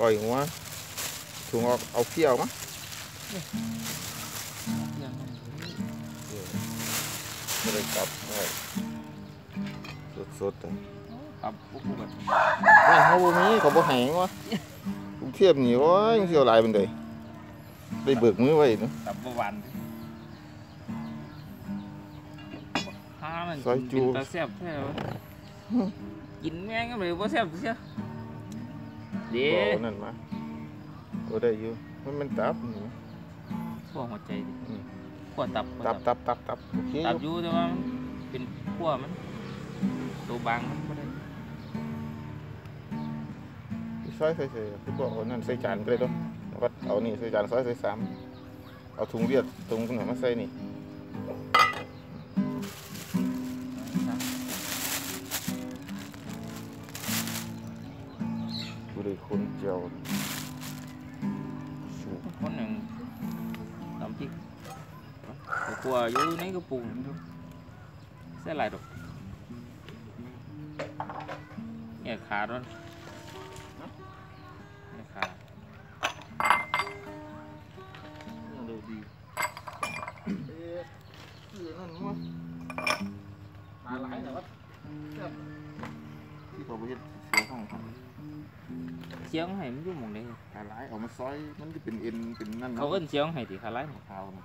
ปล่อยหัวถุงออกเอาเขี้ยวมั้งไม่ได้กลับไม่สดๆอะครับพวกกูแบบไม่เขาบ่มีเขาบ่แหงวะกรุงเทียบนี่โอ้ยเที่ยวหลายเป็นไดได้เบิกมือไว้เนาะตับเมื่อวานห้ามันซอยจูกินตาแซ่บแท้วะกินแม่งก็เลยว่าแซ่บเสีย เด้บ่เอานั่นมาบ่ได้อยู่มันมันตับนี่พวกหัวใจดิอืมพวกตับตับตับตับตับโอเคอตับยู่อยู่แต่ว่ามันเป็นพวกมันตัวบางมันไม่ได้ซอยใส่ใส่คือบอกเอานั่นใส่จานไปเลยเด้อแล้วก็เอานี่ใส่จานซอยใส่สามเอาถุงเลียดถุงไหนมาใส่นี่ กูได้คนเจียวสูคนหนึ่งน้ำพริกกลัวอยู่ในกระปุกใส่หลายดอกเนี่ยขาด้วยเนี่ยขาเร็วดีเอ๊ะคือนั่นวะมาหลายแต่ว่าแซ่บที่เขาไปเฮ็ดเสียห้องครับ เชียงให้มันอยู่หมองนี้ขาหลายเอามาซอยมันจะเป็นเอ็นเป็นนั่นเขาเอิ้นเชียงให้ติขาไล่ขาวนะ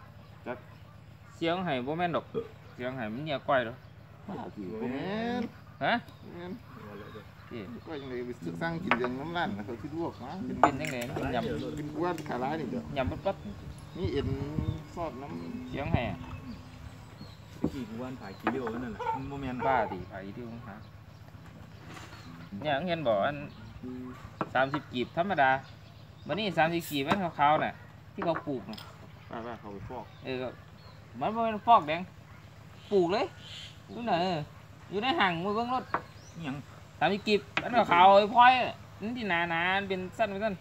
เชียงให้บ่แม่นดอกเชียงให้มันเนี่ยก้อยดอกบ้าสิแม่นฮะแม่นนี่ก็ยังไงไปซื้อสร้างกินเรื่องน้ำร้านนะเขาคิดลวกมาเป็นเป็นจังได๋มันยำกินกวนขาหลายนี่เด้อยำปัดนี่เอ็นซอสน้ๆเชียงให้อะกี่กูวันถ่ายกี่เดียวนั่นแหละมันโมเมนต์บ้าติไผที่ของหาเนี่ยเห็นบอ กอัน30กีบธรรมดาบัดนี้30กีบมันขาวๆน่ะ ที่เขาปลูกน่ะำป้าป้าเขาไปฟอกเออก็มันบ่แม่นฟอกแดงปลูกเลยนู่นน่ะเอออยู่ในห่างมือเบิ่งรถยังสามสิบกีบมันก็ขาวไอ้พลอยนั่นที่หนาหนาๆเป็นสั้นเป็นสั้น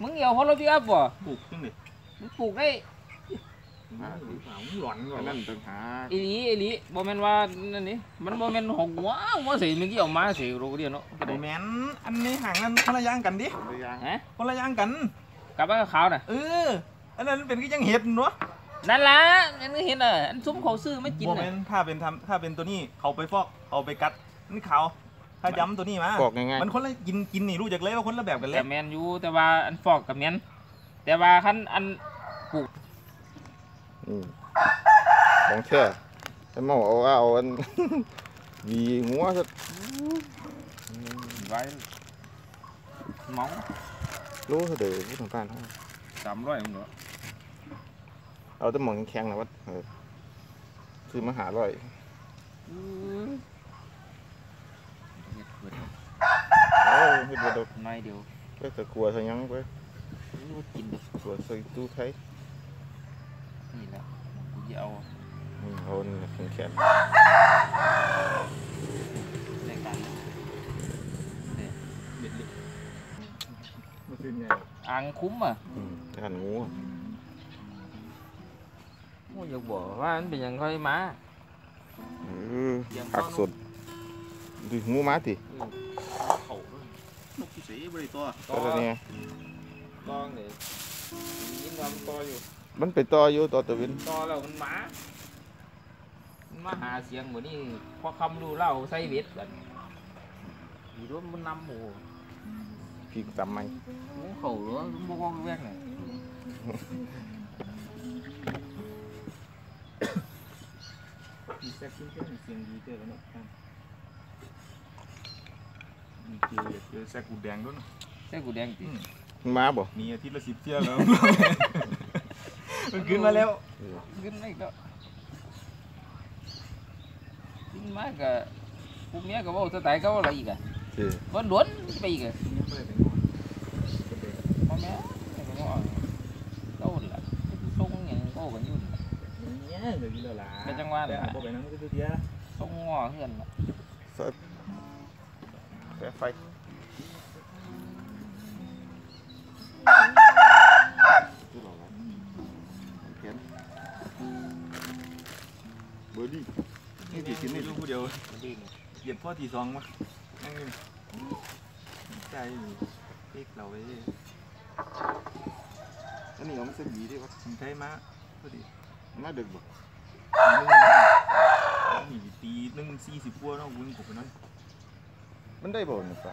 มึงเหี่ยวเพราะรถพี่อัพบ่ปลูกจังเลยมันปลูกได้สาว หลอนก่ออันนนั้นต่างหากอีหลีอีหลีบ่แม่นว่านั่นนี่มันบ่แม่นหกหัวหัวสิมึงกี่ออกมาสิโรกเดียวเนาะก็โมได้เมนต์อันนี้ห่างนั้นคนละอย่างกันดิตัวอย่างฮะคนละอย่างกันกลับมาก็ขาวน่ะเอออันนั้นเป็นก็ยังเห็ดเนาะนั่นล่ะนั่นก็เห็นอะอันซุ้มเขาซื้อไม่กินโมเมน่ะนต์ถ้าเป็นทำถ้าเป็นตัวนี้เขาไปฟอกเขาไปกัดนี่เขาถ้าย้ำตัวนี้มาฟอกง่ายมันคนละกินกินนี่รู้จักเลยว่าคนละแบบกันเลแต่ยแม่นอยู่แต่ว่าอันฟอกกับแม่นแต่ว่าคันอันๆอืม ของแท้แต่หมอเอาเอาอันวีหัวซะไว้เมารู้ซะเด้อผู้ทางการเขา300มึงเนาะเอาแต่หมองแข็งๆนะวัดเออซื้อมาหาร้อยอื้อเฮ็ดเบิดเอาเฮ็ดบ่ดอกหน่อยเดียวไปตะกลัวซะยังไปอู้กินกลัวใส่ตู้ไทย นี่แหละกูจะเอานี่เอานี่แข็งในการมันคือไงอ่างคุ้มอะๆอืมทานงูอะโอ้ยอยากบอกว่ามันเป็นหยังค่อยมาเออผักสดดูงูมาติเขานกสีบริตัวก็ตัวนี้ตองเนี่ยยินวามนต่ออยู่ มันไปต่ออยู่ต่อตะวินต่อแล้วมันมามันมาหาเสียงเหมือนนี่พอคำดูเล่าใส่เวทกันอีรถมันนำหมูพี่จำไหมหมูเข่าหรือว่ามันบวกแวกเนี่ยมีแซ่บขึ้นเสียงดีเจอแล้วเนาะมีเจอเจอแซ่บกูแดงด้วยนะใส่กูแดงติมันมาบ่มีอาทิตย์ละสิบเที่ยวแล้ว มันขึ้นมาแล้วขึ้นไม่ก็ขึ้นมาก็กูเมียก็บอกสไตล์เขาอะไรอีกอะเออวันล้วนไปอีกอะพ่อแม่ก็บอกโต้นล่ะส่งอย่างโต้กันอยู่นั่นล่ะเนี่ยเดี๋ยวนี้แล้วล่ะเป็นจังหวะเลยแต่บอกไปนั้นก็คือเดียวส่งงอเฮือนล่ะซอยแสไฟ เบอร์ดี้นี่กี่ชิ้นนี่นี่ลูกผู้เดียวดิ้งเหยียบพ่อทีสองมานั่งนี่ใจเอกเราไว้อันนี้เอามันเส้นหยีดิวะผมใช้มาพอดีมาดึกบ่นี่ตีหนึ่งสี่สิบกว่าเนาะวุ้นผมไปนั้นมันได้บ่เนี่ยปะ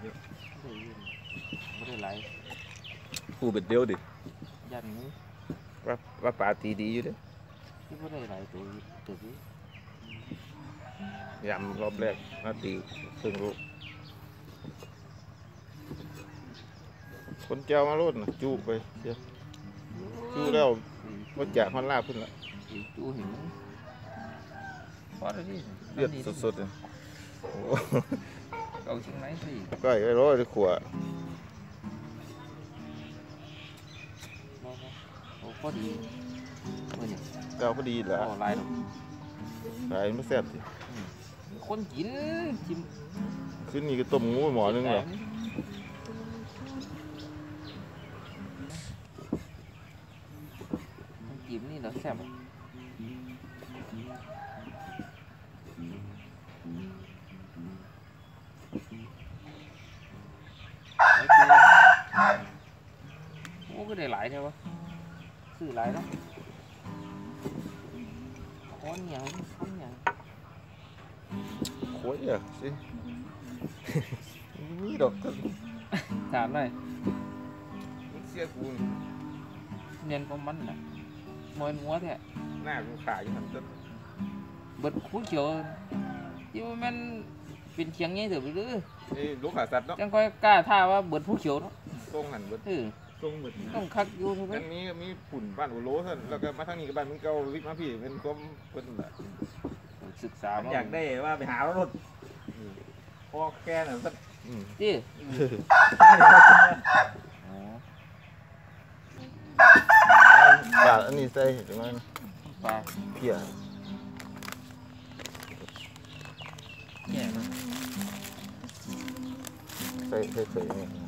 เดี๋ยวไม่ได้ยินไม่ได้ไหลปูเบ็ดเดียวดิยันนี้ว่าว่าปลาตีดีอยู่เด้ ที่ไม่ได้ไหลตัวตัวนี้ยำรอบแรกมาตีครึ่งลูกคนเจ้ามาโลดนะจูไปเดี๋ยวจูแล้วว่าจากฮอนลาพุ่นละจูเห็นพอแล้วดิเลือดสดๆเลยโอ้เอาชิ้นไหนสิก้อยไอ้ร้อยเลยขวดโอ้พอดีเมื่อนี่เจ้าพอดีแหละโอ้ลายหรอกขายไม่แซ่บสิคนกินกินขึ้นนี่ก็ต้มงูหมอนึงเหรอกินนี่เราแซ่บอะโอ้ก็ได้หลายใช่ปะซื้อหลายเนาะ ค้อนอย่างค้อนอย่างโค้ยอะสิมีดอกต้นถามหน่อยมันเสียกูนี่เนียนของมันน่ะมอยมัวแท้หน้ากูขาอยู่หันต้นเบิดคู่เขียวที่ว่ามันเป็นเคียงไงเถอะไปเด้อเอ้ยลูกขาสัตว์เนาะจังค่อยกล้าท่าว่าเบิดผู้เขียวเนาะตรงหันเบิดเออตรงเบิดต้องคักอยู่ทุกอันนี้มีฝุ่นบ้านอุโลท่านแล้วก็มาทางนี้ก็บ้านมึงเก่าวิกมาพี่เป็นความเพิ่นแหละศึกษามาอยากได้ว่าไปหารถพอแกน่ะสักอืมจีห้าเดือนละอ๋อบาทอันนี้ใส่จังไงนะปลาเพียแก่มันใส่ใส่ใส่ยังไ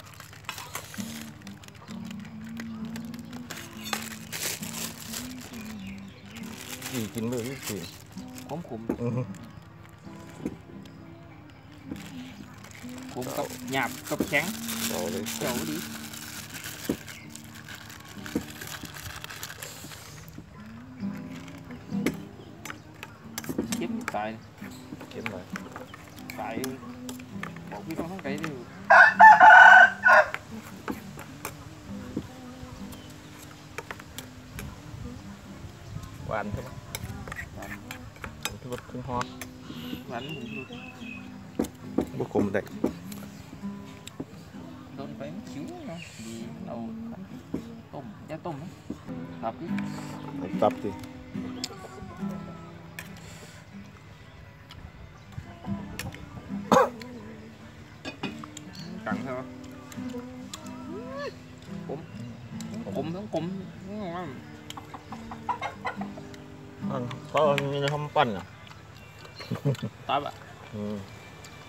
รกินอืมแป้งกี่กินเมื่อยี่สิบขมขมอือขมกับหยาบกับแข็งเอาเลยเจ๋วดีเข้มตายเก็บหน่อยตายบอกพี่ต้องทั้งไกลดิ หวานใช่ไหม หวาน ทุกขึ้นฮอต หวานผมดู บุคมได้โดนไปมันคิ้วเนาะดีเราต้มยาต้มนะครั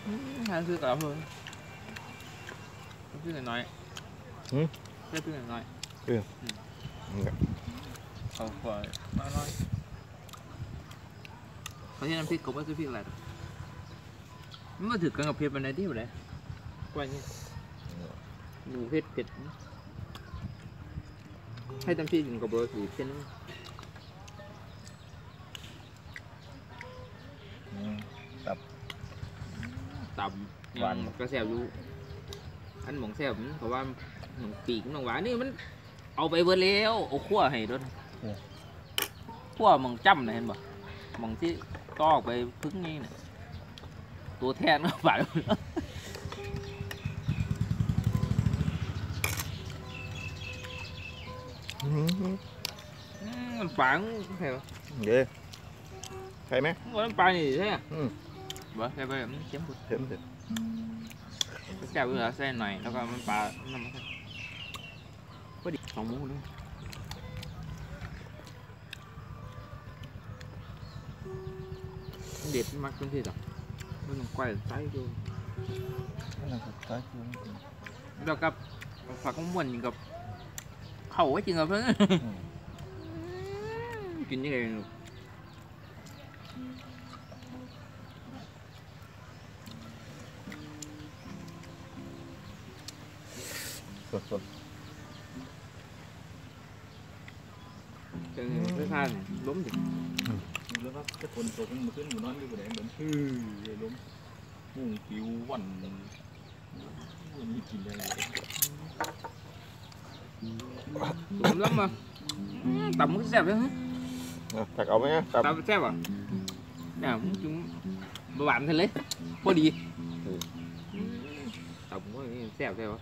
บพี่ตับสิกังใช่ไหมผมผมทั้งผมทั้งว่าอันเพราะมันมีในทำปั้นอะตับอะอืมทานคือกับเพื่อนเพื่อนน้อยหืมเพื่อนเพื่อนน้อยนี่เอาปล่อยมาน้อยเขาที่น้ำพริกเขาไม่ซื้อพริกอะไรหรอกมันมาถือกันกับเผ็ดมันในที่อยู่ไหนกว่านี้หนูเผ็ดเผ็ดให้น้ำพริกกินกับเบอร์สีเส้นอืำยังกระแสบอยู่อันหมองแสบเพราะว่าหมองปีกหมองหวานนี่มัน เอาไปเบิร์แล้วเอาขั้วให้ด้วยขั้วหมองจ้ำนะเห็นบ่หมองที่ตอกไปพึ่งนี่นะตัวแทนก็บาดมันปังใช่ไหมเดี๋ใช่ไหมมันปังนี่ใช่ไหม ดิแล้วก็จะคนตกมันขึ้นอยู่นอนอยู่บนไหนเหมือนฮือล้มมุ่งผิววันวันนี้กินยังไงล้มแล้ วมาต่ำก็แซ่บเลยฮะตักเอาไหมตักต่ำแซ่บอะเนี่ยมึงจุ่มหวานเลยพอดีต่ำก็แซ่บใช่ปะ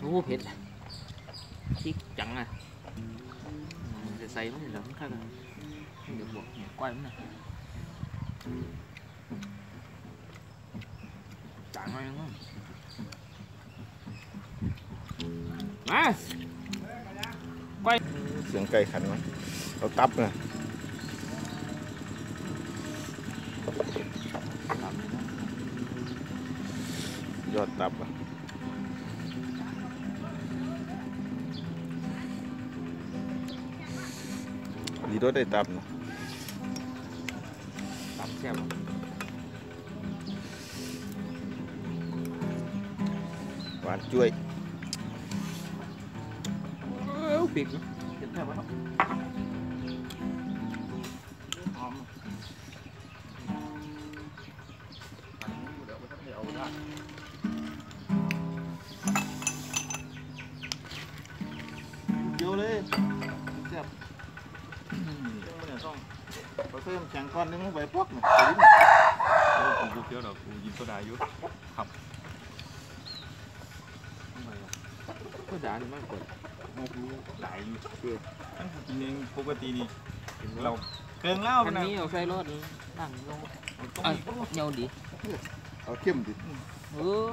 โอ้เผ็ดพริกจังอะจะใส่มันเหลืองข้างเดี๋ยวบอกก้อยมันนะจังหน่อยนึงมาเสียงไก่ขันไหมเอาตับนะยอดตับอะดีด้วยได้ตับนะตับแซ่บหวานจุ้ย เอ้าปีกนะเจ็บแซ่บวะหอ เราเพิ่มแข็งก้อนนึงลงไปพวกหนึ่งไปลิ้นกูกูเคี้ยวดอกกูกินโซดาอยู่ก็ด่านี่มากกว่ากูกูหลายอยู่ทั้งกูกินเองปกตินี่เราเกินเหล้าอันนะนี้เอาใส่รถนั่งลงต้องเอ้ยมีเหนียวดีเอาเข้มดิเออ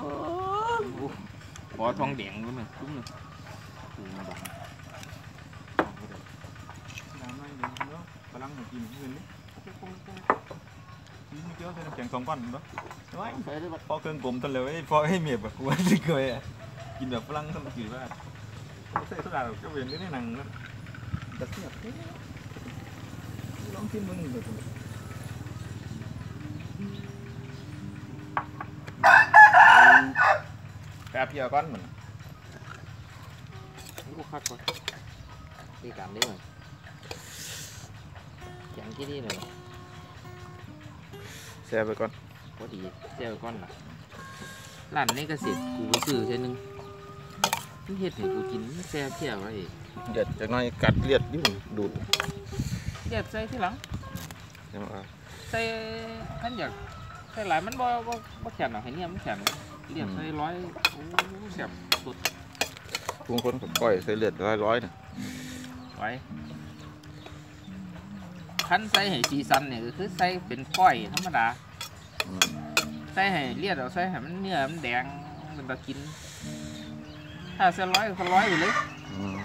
พอทองแดงก็มันคุ้มเลยกูมาบัง น้ำไม่เดี๋ยวเนาะ กินเงินนี่กินเยอะเลยน้ำแข็งสองก้อนเนาะไว้ไปได้บัดพอเครื่องกลมทันเลยพอให้เมียแบบกูไม่เคยอะกินแบบฝรั่งทันกี่ว่าใส่โซดาก็เป็นได้ในหนังนั่นแต่เสียบลองกินมึงแบบแป๊บเดียวก้อนเหมือนกูกคัดก่อนตีกันได้ไหม อย่างที่นี่เลยแซ่บไปก่อนพอดีเจ้าก้อนละร้านนี้ก็เสร็จกูไปซื้อเส้นหนึ่งมันเฮ็ดให้กูกินมันแซ่บเที่ยวไว้เด็ดจากหน้อยกัดเลียดอยุ่งดูดเด็ดใส่ที่หลังใช่ไหมครับใส่ขันอยากใส่หลายมันบ่บ่บ่แข็งหรอกให้เนี่ยมันแข็งเรียกใส่ร้อยโอ้แซ่บสุดทุกคนก็ก้อยใส่เลือดร้อยร้อยๆนะไว้ คันใส่ให้สีสันเนี่ยก็คือใส่เป็นก้อยธรรมดาอืมใส่ให้เลียดเอาใส่ให้มันเนื้อมันแดงมันตะกิน ถ้าใส่ร้อยก็ร้อยไปเลยอืมอ